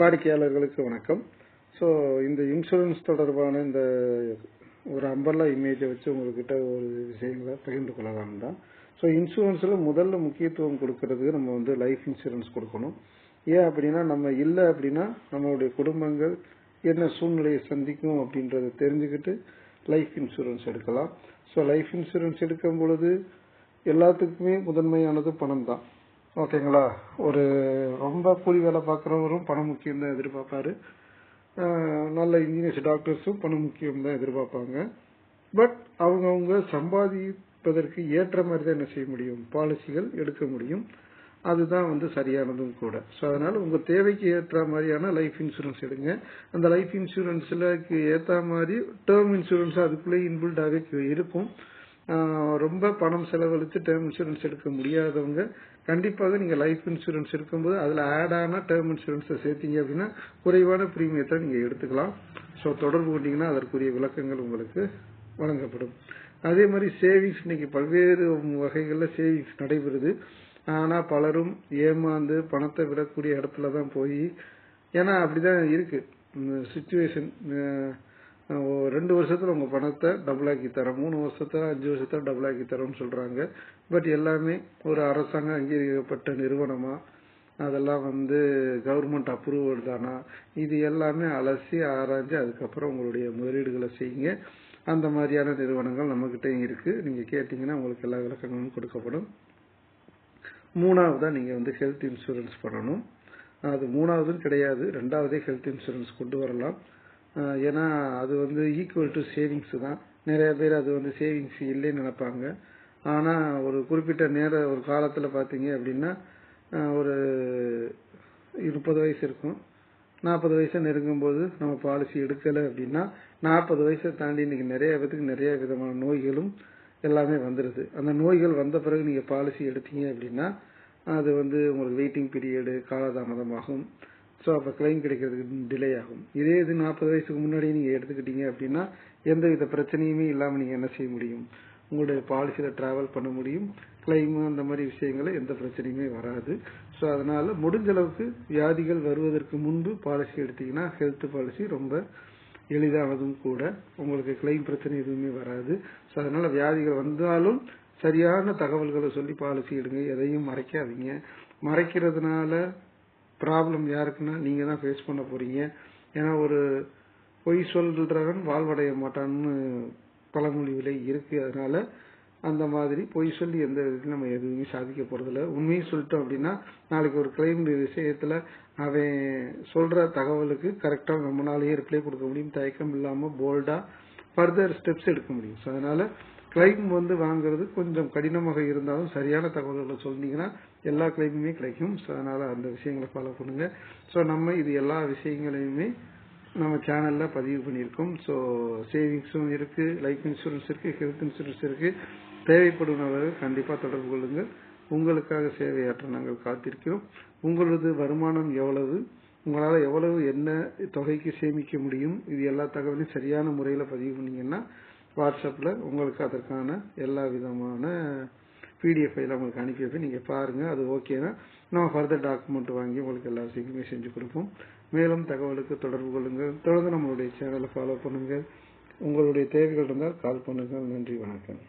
வாடிக்கையாளர்களுக்கு வணக்கம். ஸோ இந்த இன்சூரன்ஸ் தொடர்பான இந்த ஒரு அம்பர்லா இமேஜை வச்சு உங்ககிட்ட ஒரு விஷயங்களை பகிர்ந்து கொள்ளலாம் தான். ஸோ இன்சூரன்ஸில் முதல்ல முக்கியத்துவம் கொடுக்கறதுக்கு நம்ம வந்து லைஃப் இன்சூரன்ஸ் கொடுக்கணும். ஏன் அப்படின்னா நம்ம இல்லை அப்படின்னா நம்மளுடைய குடும்பங்கள் என்ன சூழ்நிலையை சந்திக்கும் அப்படின்றத தெரிஞ்சுக்கிட்டு லைஃப் இன்சூரன்ஸ் எடுக்கலாம். ஸோ லைஃப் இன்சூரன்ஸ் எடுக்கும் பொழுது எல்லாத்துக்குமே முதன்மையானது பணம் தான். ஓகேங்களா? ஒரு ரொம்ப கூலி வேலை பார்க்குறவரும் பணம் முக்கியம் தான் எதிர்பார்ப்பாரு. நல்ல இன்ஜினியர்ஸ் டாக்டர்ஸும் பணம் முக்கியம் தான் எதிர்பார்ப்பாங்க. பட் அவங்கவுங்க சம்பாதிப்பதற்கு ஏற்ற மாதிரி தான் என்ன செய்ய முடியும்? பாலிசிகள் எடுக்க முடியும். அதுதான் வந்து சரியானதும் கூட. ஸோ அதனால உங்க தேவைக்கு ஏற்ற மாதிரியான லைஃப் இன்சூரன்ஸ் எடுங்க. அந்த லைஃப் இன்சூரன்ஸ்ல ஏற்ற மாதிரி டேர்ம் இன்சூரன்ஸ் அதுக்குள்ளே இன்பில்டாகவே இருக்கும். ரொம்ப பணம் செலவழித்து டேர்ம் இன்சூரன்ஸ் எடுக்க முடியாதவங்க கண்டிப்பாக நீங்கள் லைஃப் இன்சூரன்ஸ் இருக்கும்போது அதில் ஆட் டேர்ம் இன்சூரன்ஸை சேர்த்தீங்க அப்படின்னா குறைவான ப்ரீமியத்தை நீங்கள் எடுத்துக்கலாம். ஸோ தொடர்பு கொண்டீங்கன்னா அதற்குரிய விளக்கங்கள் உங்களுக்கு வழங்கப்படும். அதே மாதிரி சேவிங்ஸ் இன்னைக்கு பல்வேறு வகைகளில் சேவிங்ஸ் நடைபெறுது. ஆனால் பலரும் ஏமாந்து பணத்தை விடக்கூடிய இடத்துல தான் போய் ஏன்னா அப்படிதான் இருக்கு. சுச்சுவேஷன் ரெண்டு வருஷத்தில் உங்கள் பணத்தை டபுள் ஆக்கி தரோம் மூணு வருஷத்தில் அஞ்சு வருஷத்தில் டபுள் ஆக்கி தரோம்னு சொல்கிறாங்க பட் எல்லாமே ஒரு அரசாங்க அங்கீகரிக்கப்பட்ட நிறுவனமாக அதெல்லாம் வந்து கவர்மெண்ட் அப்ரூவல் தானா? இது எல்லாமே அலசி ஆராய்ஞ்சு அதுக்கப்புறம் உங்களுடைய முதலீடுகளை செய்யுங்க. அந்த மாதிரியான நிறுவனங்கள் நம்மக்கிட்டையும் இருக்குது நீங்கள் கேட்டிங்கன்னா உங்களுக்கு எல்லா விளக்கங்களும் கொடுக்கப்படும். மூணாவதாக நீங்கள் வந்து ஹெல்த் இன்சூரன்ஸ் பண்ணணும். அது மூணாவதுன்னு கிடையாது. ரெண்டாவதே ஹெல்த் இன்சூரன்ஸ் கொண்டு வரலாம். ஏன்னா அது வந்து ஈக்குவல் டு சேவிங்ஸ் தான். நிறைய பேர் அது வந்து சேவிங்ஸ் இல்லைன்னு நினைப்பாங்க. ஆனால் ஒரு குறிப்பிட்ட நேர ஒரு காலத்தில் பார்த்தீங்க அப்படின்னா ஒரு முப்பது வயசு இருக்கும். நாற்பது வயசை நெருங்கும்போது நம்ம பாலிசி எடுக்கலை அப்படின்னா நாற்பது வயசை தாண்டி இன்னைக்கு நிறைய பேத்துக்கு நிறைய விதமான நோய்களும் எல்லாமே வந்துடுது அந்த நோய்கள் வந்த பிறகு நீங்கள் பாலிசி எடுத்தீங்க அப்படின்னா அது வந்து உங்களுக்கு வெயிட்டிங் பீரியடு காலதாமதமாகும். ஸோ அப்போ கிளைம் கிடைக்கிறதுக்கு டிலே ஆகும். இதே இது நாற்பது வயசுக்கு முன்னாடி நீங்கள் எடுத்துக்கிட்டீங்க அப்படின்னா எந்த வித பிரச்சனையுமே இல்லாமல் நீங்கள் என்ன செய்ய முடியும்? உங்களுடைய பாலிசியில் ட்ராவல் பண்ண முடியும். கிளைம் அந்த மாதிரி விஷயங்கள எந்த பிரச்சனையுமே வராது. ஸோ அதனால் முடிஞ்ச அளவுக்கு வியாதிகள் வருவதற்கு முன்பு பாலிசி எடுத்தீங்கன்னா ஹெல்த் பாலிசி ரொம்ப எளிதானதும் கூட. உங்களுக்கு கிளைம் பிரச்சனை எதுவுமே வராது. ஸோ அதனால் வியாதிகள் வந்தாலும் சரியான தகவல்களை சொல்லி பாலிசி எடுங்க. எதையும் மறைக்காதீங்க. மறைக்கிறதுனால ப்ராப்ளம் யாருக்குன்னா நீங்க தான் ஃபேஸ் பண்ண போறீங்க. ஏன்னா ஒரு பொய் சொல்றவன் வாழ்வடைய மாட்டான்னு பழமொழியில இருக்கு. அதனால அந்த மாதிரி பொய் சொல்லி எந்த விதத்திலும் நம்ம எதுவுமே சாதிக்க போறதில்ல. உண்மையை சொல்லிட்டோம் அப்படின்னா நாளைக்கு ஒரு கிளைம் விஷயத்துல அவன் சொல்ற தகவலுக்கு கரெக்டா நம்மளாலேயே ரிப்ளை கொடுக்க முடியும். தயக்கம் இல்லாம போல்டா ஃபர்தர் ஸ்டெப்ஸ் எடுக்க முடியும். ஸோ அதனால கிளைம் வந்து வாங்குறது கொஞ்சம் கடினமாக இருந்தாலும் சரியான தகவல்களை சொன்னீங்கன்னா எல்லா கிளைமுமே கிடைக்கும். ஸோ அதனால் அந்த விஷயங்களை ஃபாலோ பண்ணுங்க. ஸோ நம்ம இது எல்லா விஷயங்களையுமே நம்ம சேனலில் பதிவு பண்ணியிருக்கோம். ஸோ சேவிங்ஸும் இருக்குது லைஃப் இன்சூரன்ஸ் இருக்குது ஹெல்த் இன்சூரன்ஸ் இருக்கு. தேவைப்படுபவர்கள் கண்டிப்பாக தொடர்பு கொள்ளுங்கள் உங்களுக்காக சேவையாற்ற நாங்கள் காத்திருக்கிறோம். உங்களது வருமானம் எவ்வளவு? உங்களால் எவ்வளவு என்ன தொகைக்கு சேமிக்க முடியும்? இது எல்லா தகவலையும் சரியான முறையில் பதிவு பண்ணீங்கன்னா வாட்ஸ்அப்பில் உங்களுக்கு அதற்கான எல்லா விதமான பிடிஎஃப் உங்களுக்கு அனுப்பி வைப்பேன். நீங்கள் பாருங்கள் அது ஓகேனா நம்ம ஃபர்தர் டாக்குமெண்ட் வாங்கி உங்களுக்கு எல்லா விஷயங்களுமே செஞ்சு கொடுப்போம். மேலும் தகவலுக்கு தொடர்பு கொள்ளுங்கள். தொடர்ந்து நம்மளுடைய சேனலை ஃபாலோ பண்ணுங்கள். உங்களுடைய தேவைகள் இருந்தால் கால் பண்ணுங்கள். நன்றி வணக்கம்.